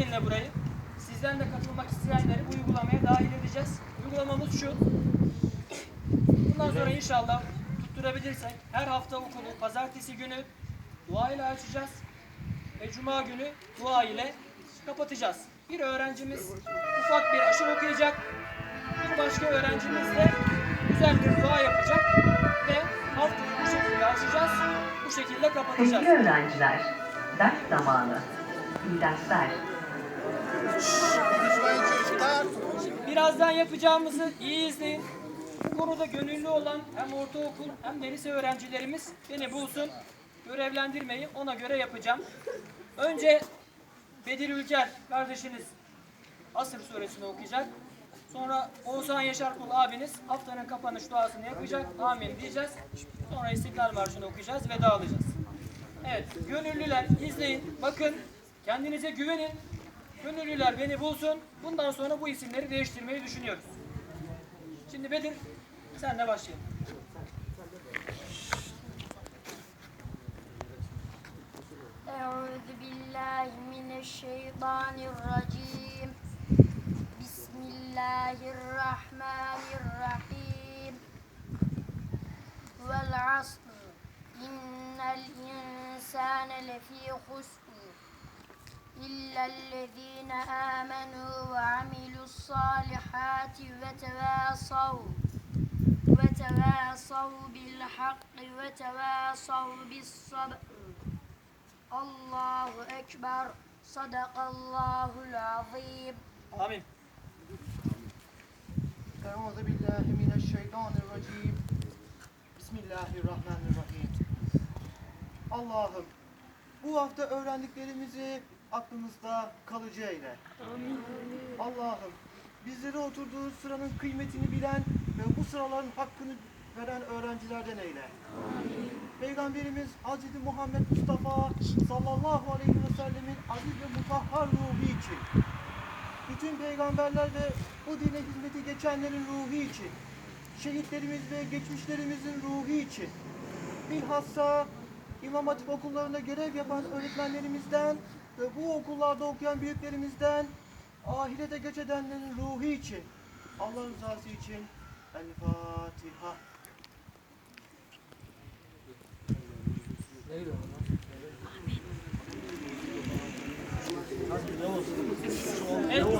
dinle burayı. Sizden de katılmak isteyenleri bu uygulamaya dahil edeceğiz. Uygulamamız şu. Bundan sonra inşallah tutturabilirsek her hafta okulu pazartesi günü dua ile açacağız ve cuma günü dua ile kapatacağız. Bir öğrencimiz ufak bir aşır okuyacak. Bir başka öğrencimiz de güzel bir dua yapacak ve haftayı bu şekilde açacağız. Bu şekilde kapatacağız. Sevgili öğrenciler, ders zamanı. İyi dersler. Birazdan yapacağımızı iyi izleyin. Bu konuda gönüllü olan hem ortaokul hem de lise öğrencilerimiz beni bulsun. Görevlendirmeyi ona göre yapacağım. Önce Bedir Ülker kardeşiniz Asır suresini okuyacak. Sonra Oğuzhan Yaşarkul abiniz haftanın kapanış duasını yapacak. Amin diyeceğiz. Sonra İstiklal Marşı'nı okuyacağız ve dağılacağız. Evet, gönüllüler izleyin, bakın, kendinize güvenin. Gönüllüler beni bulsun. Bundan sonra bu isimleri değiştirmeyi düşünüyoruz. Şimdi Bedir senle başlayalım. Euzu billahi mineşşeytanirracim. Bismillahirrahmanirrahim. Vel asr. İnnel insane lefî husr. الذين آمنوا وعملوا الصالحات وتواصوا وتواصوا بالحق وتواصوا بالصبر الله أكبر صدق الله العظيم Amin. Euzu billahi mineşşeytanirracim. Bismillahirrahmanirrahim. Allah'ım bu hafta öğrendiklerimizi aklımızda kalıcı eyle. Allah'ım bizleri oturduğu sıranın kıymetini bilen ve bu sıraların hakkını veren öğrencilerden eyle. Peygamberimiz Hz. Muhammed Mustafa sallallahu aleyhi ve sellemin aziz ve mutahhar ruhu için bütün peygamberler ve bu dine hizmeti geçenlerin ruhu için, şehitlerimiz ve geçmişlerimizin ruhu için, bilhassa İmam Hatip okullarında görev yapan öğretmenlerimizden ve bu okullarda okuyan büyüklerimizden ahirete göç edenlerin ruhu için, Allah rızası için El Fatiha. Evet,